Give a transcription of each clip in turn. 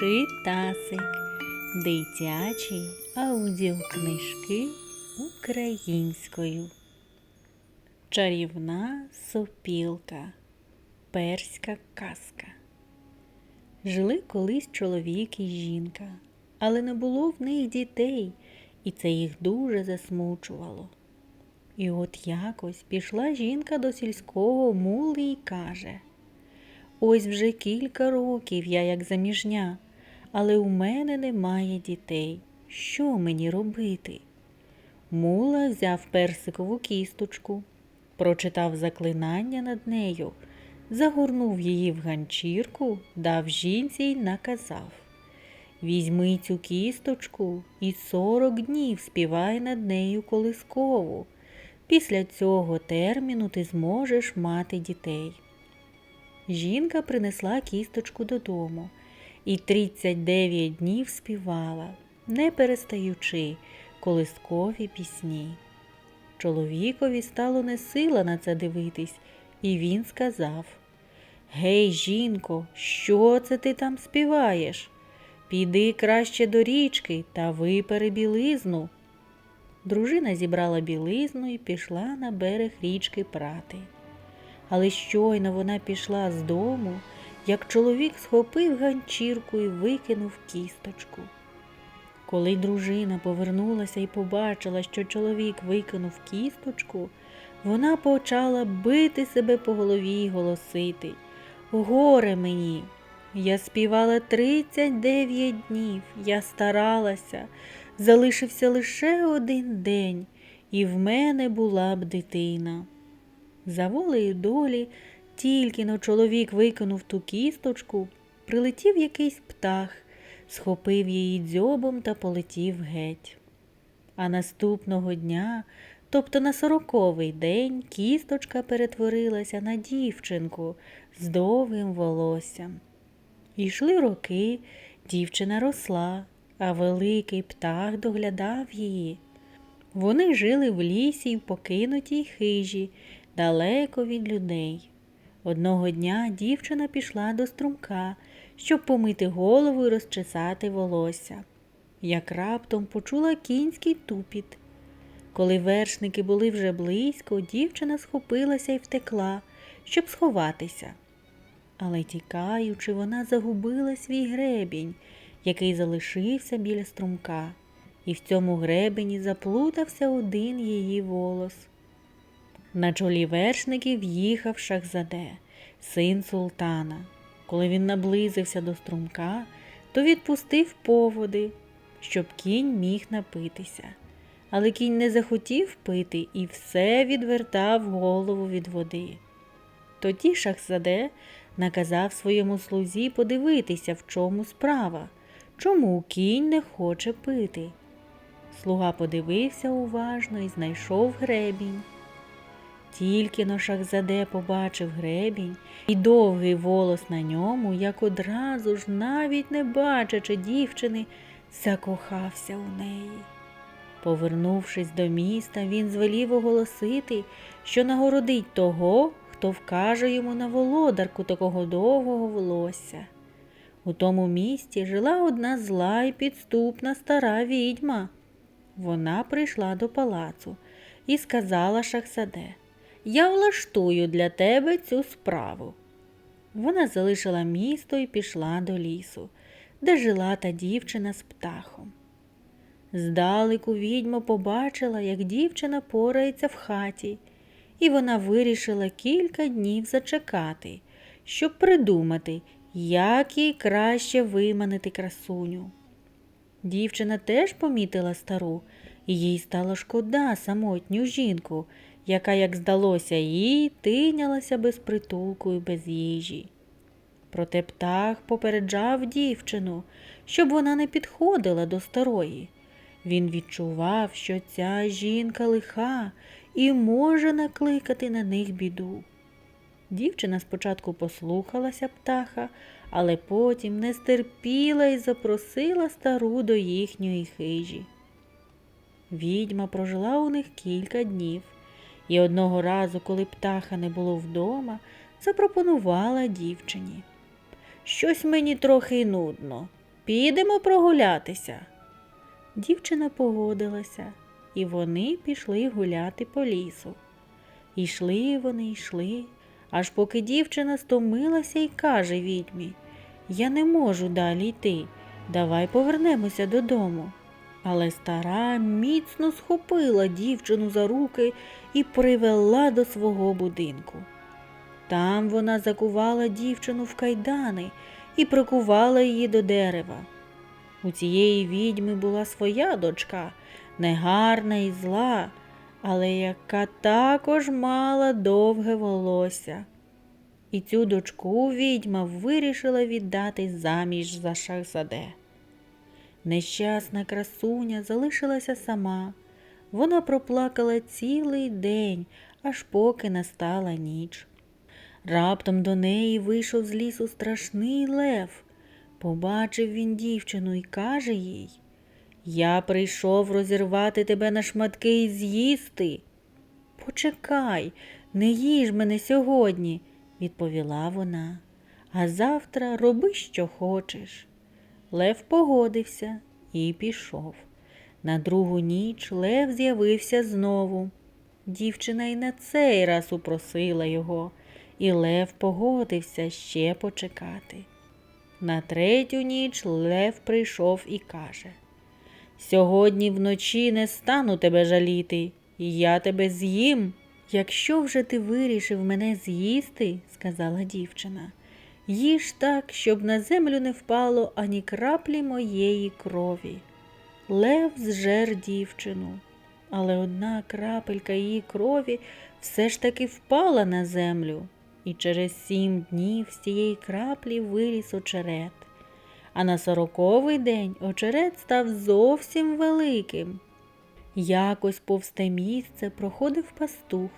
Читасик. Дитячі аудіокнижки українською. Чарівна сопілка. Перська казка. Жили колись чоловік і жінка, але не було в них дітей, і це їх дуже засмучувало. І от якось пішла жінка до сільського мули і каже Ось вже кілька років я як заміжня, але у мене немає дітей. Що мені робити? Мула взяв персикову кісточку, прочитав заклинання над нею, загорнув її в ганчірку, дав жінці й наказав Візьми цю кісточку і сорок днів співай над нею колискову. Після цього терміну ти зможеш мати дітей. Жінка принесла кісточку додому і 39 днів співала, не перестаючи колискові пісні. Чоловікові стало не сила на це дивитись, і він сказав Гей, жінко, що це ти там співаєш? Піди краще до річки та випери білизну. Дружина зібрала білизну і пішла на берег річки прати. Але щойно вона пішла з дому, як чоловік схопив ганчірку і викинув кісточку. Коли дружина повернулася і побачила, що чоловік викинув кісточку, вона почала бити себе по голові й голосити Горе мені! Я співала 39 днів, я старалася, залишився лише один день, і в мене була б дитина. За волею долі, тільки но чоловік викинув ту кісточку, прилетів якийсь птах, схопив її дзьобом та полетів геть. А наступного дня, тобто на сороковий день, кісточка перетворилася на дівчинку з довгим волоссям. Йшли роки, дівчина росла, а великий птах доглядав її. Вони жили в лісі в покинутій хижі, далеко від людей. Одного дня дівчина пішла до струмка, щоб помити голову і розчесати волосся. Як раптом почула кінський тупіт. Коли вершники були вже близько, дівчина схопилася і втекла, щоб сховатися. Але тікаючи, вона загубила свій гребінь, який залишився біля струмка, і в цьому гребені заплутався один її волос. На чолі вершників їхав Шахзаде, син султана. Коли він наблизився до струмка, то відпустив поводи, щоб кінь міг напитися. Але кінь не захотів пити і все відвертав голову від води. Тоді Шахзаде наказав своєму слузі подивитися, в чому справа, чому кінь не хоче пити. Слуга подивився уважно і знайшов гребінь. Тільки но Шахзаде побачив гребінь і довгий волос на ньому, як одразу ж, навіть не бачачи дівчини, закохався у неї. Повернувшись до міста, він звелів оголосити, що нагородить того, хто вкаже йому на володарку такого довгого волосся. У тому місті жила одна зла і підступна стара відьма. Вона прийшла до палацу і сказала Шахсаде Я влаштую для тебе цю справу. Вона залишила місто і пішла до лісу, де жила та дівчина з птахом. Здалеку відьма побачила, як дівчина порається в хаті, і вона вирішила кілька днів зачекати, щоб придумати, як їй краще виманити красуню. Дівчина теж помітила стару, і їй стало шкода самотню жінку, яка, як здалося їй, тинялася без притулку і без їжі. Проте птах попереджав дівчину, щоб вона не підходила до старої. Він відчував, що ця жінка лиха і може накликати на них біду. Дівчина спочатку послухалася птаха, але потім не стерпіла і запросила стару до їхньої хижі. Відьма прожила у них кілька днів, і одного разу, коли птаха не було вдома, запропонувала дівчині. Щось мені трохи нудно. підемо прогулятися. Дівчина погодилася, і вони пішли гуляти по лісу. Йшли вони, йшли, аж поки дівчина стомилася і каже відьмі Я не можу далі йти. Давай повернемося додому. Але стара міцно схопила дівчину за руки і привела до свого будинку. Там вона закувала дівчину в кайдани і прикувала її до дерева. У цієї відьми була своя дочка, негарна і зла, але яка також мала довге волосся. І цю дочку відьма вирішила віддати заміж за шахзаде. Нещасна красуня залишилася сама. Вона проплакала цілий день, аж поки настала ніч. Раптом до неї вийшов з лісу страшний лев. Побачив він дівчину і каже їй Я прийшов розірвати тебе на шматки і з'їсти. Почекай, не їж мене сьогодні, відповіла вона, а завтра роби, що хочеш. Лев погодився і пішов. На другу ніч Лев з'явився знову. Дівчина й на цей раз упросила його, і Лев погодився ще почекати. На третю ніч Лев прийшов і каже Сьогодні вночі не стану тебе жаліти, і я тебе з'їм. Якщо вже ти вирішив мене з'їсти, сказала дівчина, їж так, щоб на землю не впало ані краплі моєї крові. Лев зжер дівчину, але одна крапелька її крові все ж таки впала на землю, і через сім днів з цієї краплі виріс очерет. А на сороковий день очерет став зовсім великим. Якось повз те місце проходив пастух.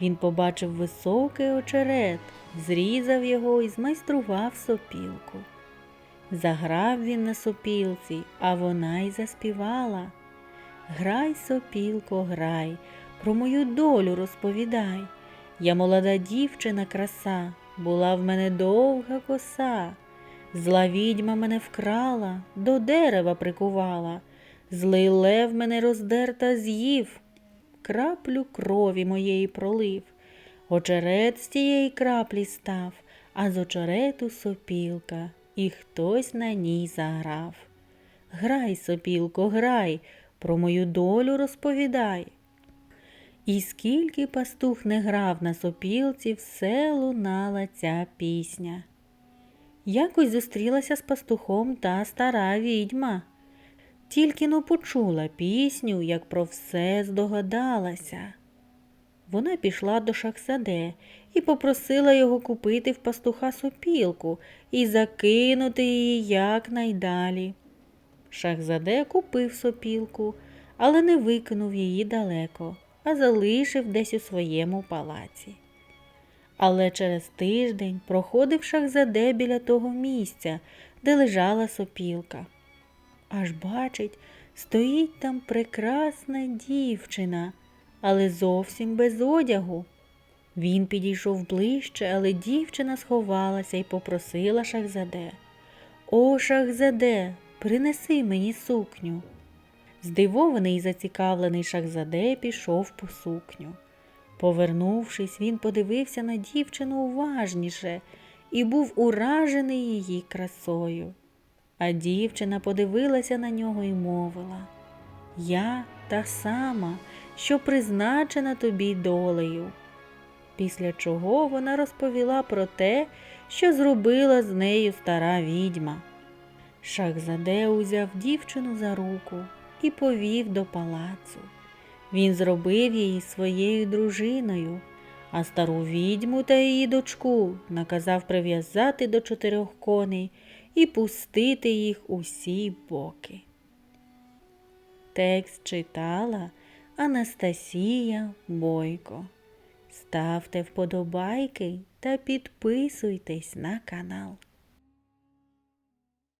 Він побачив високий очерет, зрізав його і змайстрував сопілку. Заграв він на сопілці, а вона й заспівала. Грай, сопілко, грай, про мою долю розповідай. Я молода дівчина краса, була в мене довга коса. Зла відьма мене вкрала, до дерева прикувала, злий лев мене роздер та з'їв, краплю крові моєї пролив. Очерет з тієї краплі став, а з очерету сопілка, і хтось на ній заграв. Грай, сопілко, грай, про мою долю розповідай. І скільки пастух не грав на сопілці, все лунала ця пісня. Якось зустрілася з пастухом та стара відьма. Тільки но почула пісню, як про все здогадалася. Вона пішла до Шахсаде і попросила його купити в пастуха сопілку і закинути її якнайдалі. Шахзаде купив сопілку, але не викинув її далеко, а залишив десь у своєму палаці. Але через тиждень проходив Шахзаде біля того місця, де лежала сопілка. Аж бачить, стоїть там прекрасна дівчина, але зовсім без одягу. Він підійшов ближче, але дівчина сховалася і попросила Шахзаде. О, Шахзаде, принеси мені сукню. Здивований і зацікавлений Шахзаде пішов по сукню. Повернувшись, він подивився на дівчину уважніше і був уражений її красою. А дівчина подивилася на нього і мовила Я та сама, що призначена тобі долею. Після чого вона розповіла про те, що зробила з нею стара відьма. Шахзаде узяв дівчину за руку і повів до палацу. Він зробив її своєю дружиною, а стару відьму та її дочку наказав прив'язати до чотирьох коней і пустити їх усі боки. Текст читала Анастасія Бойко. Ставте вподобайки та підписуйтесь на канал.